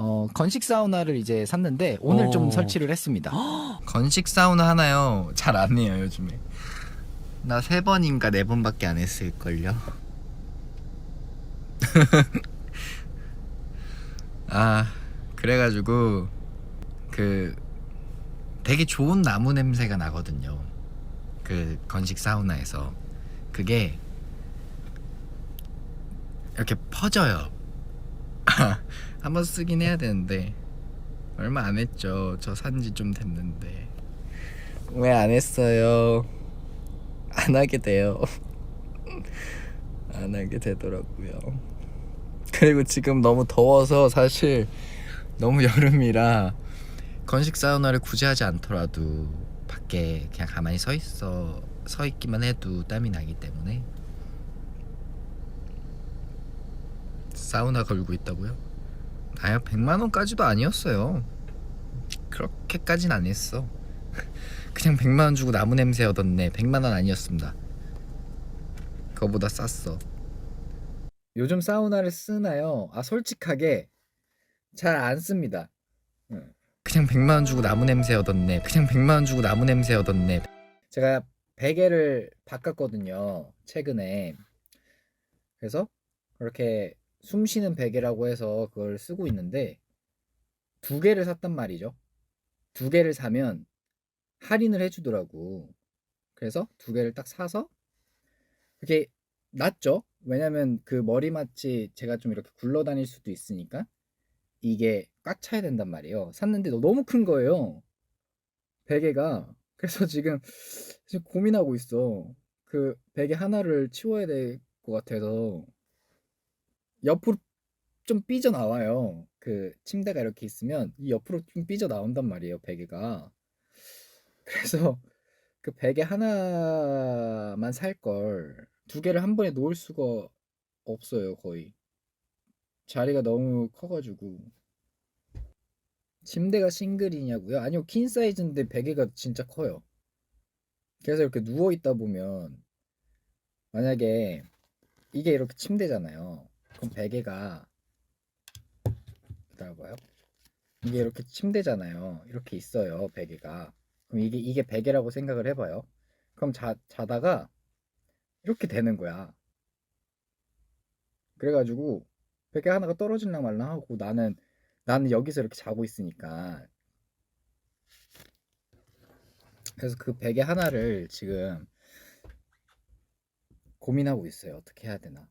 어, 건식 사우나를 이제 샀는데 오늘 오. 좀 설치를 했습니다. 건식 사우나 하나요? 잘 안 해요 요즘에. 나 세 번인가 네 번밖에 안 했을 걸요. 아 그래가지고 그 되게 좋은 나무 냄새가 나거든요. 그 건식 사우나에서 그게 이렇게 퍼져요. 한 번 쓰긴 해야 되는데 얼마 안 했죠. 저 산지 좀 됐는데 왜 안 했어요? 안 하게 돼요. 안 하게 되더라고요. 그리고 지금 너무 더워서 사실 너무 여름이라 건식 사우나를 굳이 하지 않더라도 밖에 그냥 가만히 서 있어 서 있기만 해도 땀이 나기 때문에 사우나 걸고 있다고요? 아야 100만 원까지도 아니었어요. 그렇게까진 안 했어. 그냥 100만 원 주고 나무 냄새 얻었네. 100만 원 아니었습니다. 그거보다 쌌어. 요즘 사우나를 쓰나요? 아 솔직하게 잘 안 씁니다. 그냥 100만 원 주고 나무 냄새 얻었네. 그냥 100만 원 주고 나무 냄새 얻었네. 제가 베개를 바꿨거든요. 최근에. 그래서 그렇게 숨 쉬는 베개라고 해서 그걸 쓰고 있는데 두 개를 샀단 말이죠. 두 개를 사면 할인을 해주더라고. 그래서 두 개를 딱 사서 그게 낫죠. 왜냐면 그 머리맡이 제가 좀 이렇게 굴러다닐 수도 있으니까 이게 꽉 차야 된단 말이에요. 샀는데 너무 큰 거예요. 베개가. 그래서 지금, 지금 고민하고 있어. 그 베개 하나를 치워야 될 것 같아서 옆으로 좀 삐져 나와요. 그 침대가 이렇게 있으면 이 옆으로 좀 삐져 나온단 말이에요. 베개가. 그래서 그 베개 하나만 살 걸 두 개를 한 번에 놓을 수가 없어요. 거의. 자리가 너무 커가지고. 침대가 싱글이냐고요? 아니요, 퀸 사이즈인데 베개가 진짜 커요. 그래서 이렇게 누워 있다 보면 만약에 이게 이렇게 침대잖아요. 그럼 베개가 기다려봐요. 이게 이렇게 침대잖아요. 이렇게 있어요, 베개가. 그럼 이게 이게 베개라고 생각을 해봐요. 그럼 자 자다가 이렇게 되는 거야. 그래가지고 베개 하나가 떨어질랑 말랑 하고 나는 나는 여기서 이렇게 자고 있으니까 그래서 그 베개 하나를 지금 고민하고 있어요. 어떻게 해야 되나.